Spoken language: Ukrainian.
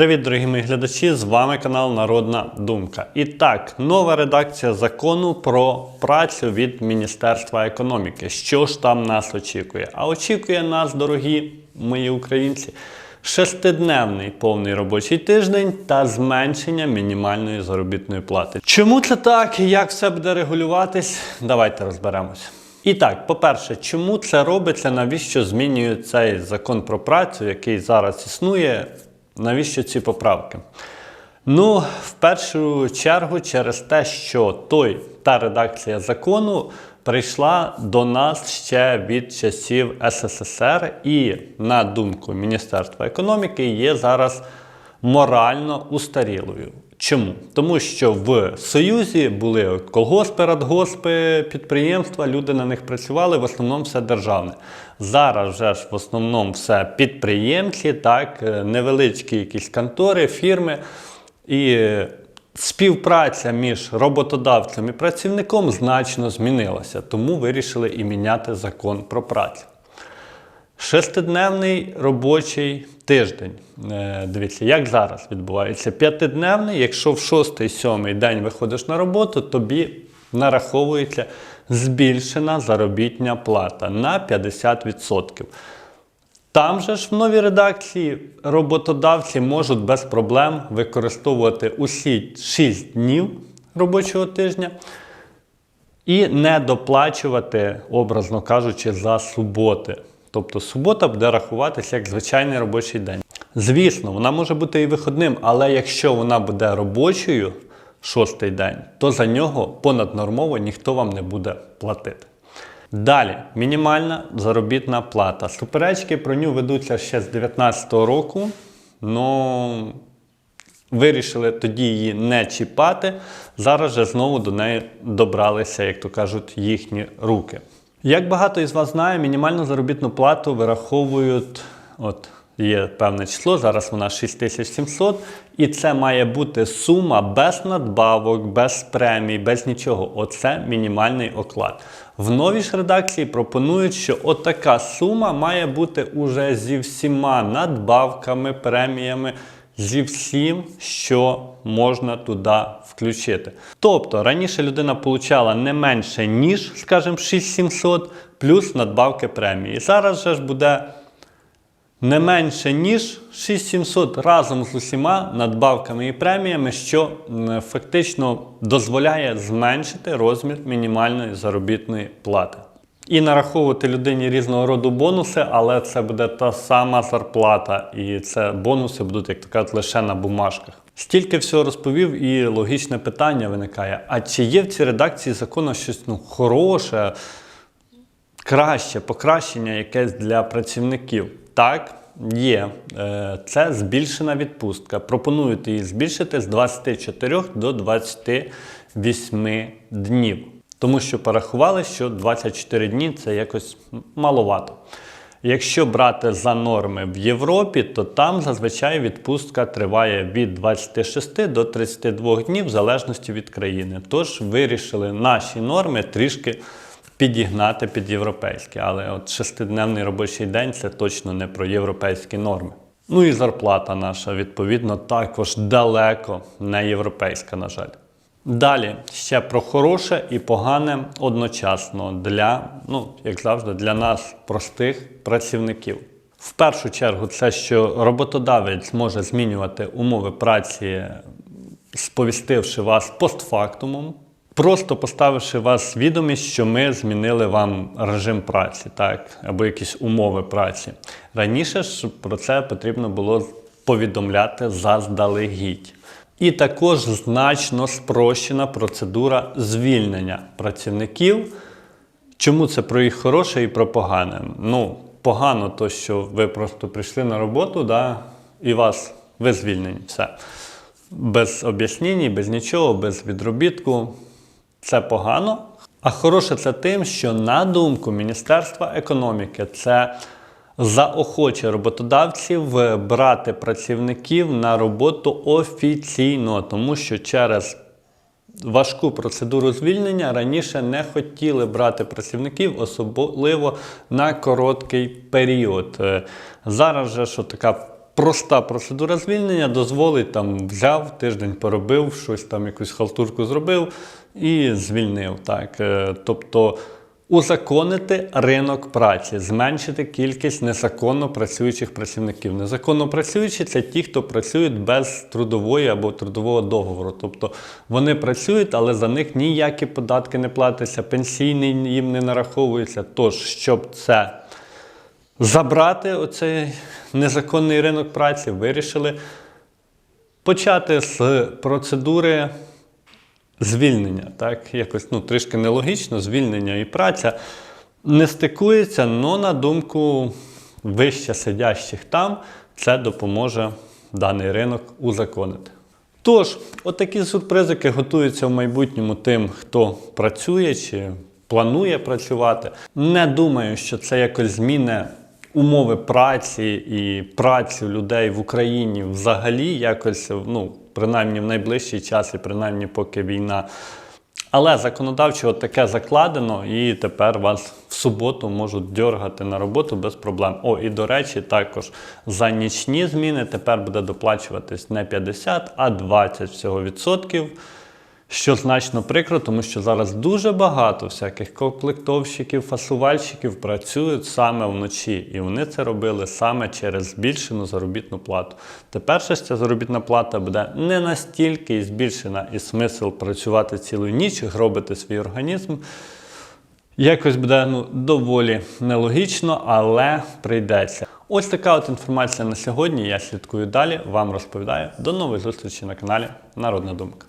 Привіт, дорогі мої глядачі! З вами канал Народна Думка. І так, нова редакція закону про працю від Міністерства економіки. Що ж там нас очікує? А очікує нас, дорогі мої українці, шестидневний повний робочий тиждень та зменшення мінімальної заробітної плати. Чому це так і як все буде регулюватись? Давайте розберемося. І так, по-перше, чому це робиться? Навіщо змінюють цей закон про працю, який зараз існує? Навіщо ці поправки? Ну, в першу чергу, через те, що той та редакція закону прийшла до нас ще від часів СССР, і, на думку Міністерства економіки, є зараз морально устарілою. Чому? Тому що в Союзі були колгоспи, радгоспи, підприємства, люди на них працювали, в основному все державне. Зараз вже ж в основному все підприємці, так, е, невеличкі якісь контори, фірми. І співпраця між роботодавцем і працівником значно змінилася, тому вирішили і міняти закон про працю. Шестидневний робочий тиждень. Е, Дивіться, як зараз відбувається. П'ятидневний, якщо в шостий, сьомий день виходиш на роботу, тобі нараховується збільшена заробітня плата на 50%. Там же ж в новій редакції роботодавці можуть без проблем використовувати усі 6 днів робочого тижня і не доплачувати, образно кажучи, за суботи. Тобто субота буде рахуватися як звичайний робочий день. Звісно, вона може бути і виходним, але якщо вона буде робочою шостий день, то за нього понаднормово ніхто вам не буде платити. Далі, мінімальна заробітна плата. Суперечки про нього ведуться ще з 2019 року. Ну, вирішили тоді її не чіпати. Зараз же знову до неї добралися, як то кажуть, їхні руки. Як багато із вас знає, мінімальну заробітну плату вираховують, от є певне число, зараз вона 6700, і це має бути сума без надбавок, без премій, без нічого. Оце мінімальний оклад. В новій ж редакції пропонують, що отака сума має бути уже зі всіма надбавками, преміями, зі всім, що можна туди включити. Тобто раніше людина получала не менше, ніж, скажімо, 6700 плюс надбавки премії. Зараз же ж буде не менше, ніж 6700 разом з усіма надбавками і преміями, що фактично дозволяє зменшити розмір мінімальної заробітної плати. І нараховувати людині різного роду бонуси, але це буде та сама зарплата, і це бонуси будуть, як то кажуть, лише на бумажках. Стільки всього розповів, і логічне питання виникає: а чи є в цій редакції закону щось ну, хороше, краще, покращення якесь для працівників? Так, є. Е, Це збільшена відпустка. Пропонують її збільшити з 24 до 28 днів. Тому що порахували, що 24 дні це якось маловато. Якщо брати за норми в Європі, то там зазвичай відпустка триває від 26 до 32 днів в залежності від країни. Тож вирішили наші норми трішки підігнати під європейські. Але от шестидневний робочий день це точно не про європейські норми. Ну і зарплата наша, відповідно, також далеко не європейська, на жаль. Далі ще про хороше і погане одночасно для, ну, як завжди, для нас, простих працівників. В першу чергу, це що роботодавець може змінювати умови праці, сповістивши вас постфактумом, просто поставивши вас відомість, що ми змінили вам режим праці, так, або якісь умови праці. Раніше ж про це потрібно було повідомляти заздалегідь. І також значно спрощена процедура звільнення працівників. Чому це про їх хороше і про погане? Ну, погано, то що ви просто прийшли на роботу, да, і вас ви звільнені. Все. Без об'яснень, без нічого, без відробітку. Це погано. А хороше це тим, що на думку Міністерства економіки, це заохочує роботодавців брати працівників на роботу офіційно, тому що через важку процедуру звільнення раніше не хотіли брати працівників, особливо на короткий період. Е, Зараз же що така проста процедура звільнення дозволить там взяв, тиждень поробив, щось там якусь халтурку зробив і звільнив. Так. Е, Тобто узаконити ринок праці, зменшити кількість незаконно працюючих працівників. Незаконно працюючі це ті, хто працюють без трудової або трудового договору. Тобто вони працюють, але за них ніякі податки не платяться, пенсійний їм не нараховується. Тож, щоб це забрати оцей незаконний ринок праці, вирішили почати з процедури звільнення. Так, якось ну, трішки нелогічно, звільнення і праця не стикується, але на думку вище сидящих там, це допоможе даний ринок узаконити. Тож, отакі сюрпризики готуються в майбутньому тим, хто працює чи планує працювати. Не думаю, що це якось зміни умови праці і працю людей в Україні взагалі якось, ну, принаймні в найближчий час, і принаймні поки війна. Але законодавчо таке закладено, і тепер вас в суботу можуть дергати на роботу без проблем. О, і до речі, також за нічні зміни тепер буде доплачуватись не 50, а 20 всього відсотків. Що значно прикро, тому що зараз дуже багато всяких комплектовщиків, фасувальщиків працюють саме вночі, і вони це робили саме через збільшену заробітну плату. Тепер ж ця заробітна плата буде не настільки і збільшена, і смисл працювати цілу ніч, гробити свій організм. Якось буде ну, доволі нелогічно, але прийдеться. Ось така от інформація на сьогодні. Я слідкую далі, вам розповідаю. До нових зустрічей на каналі Народна Думка.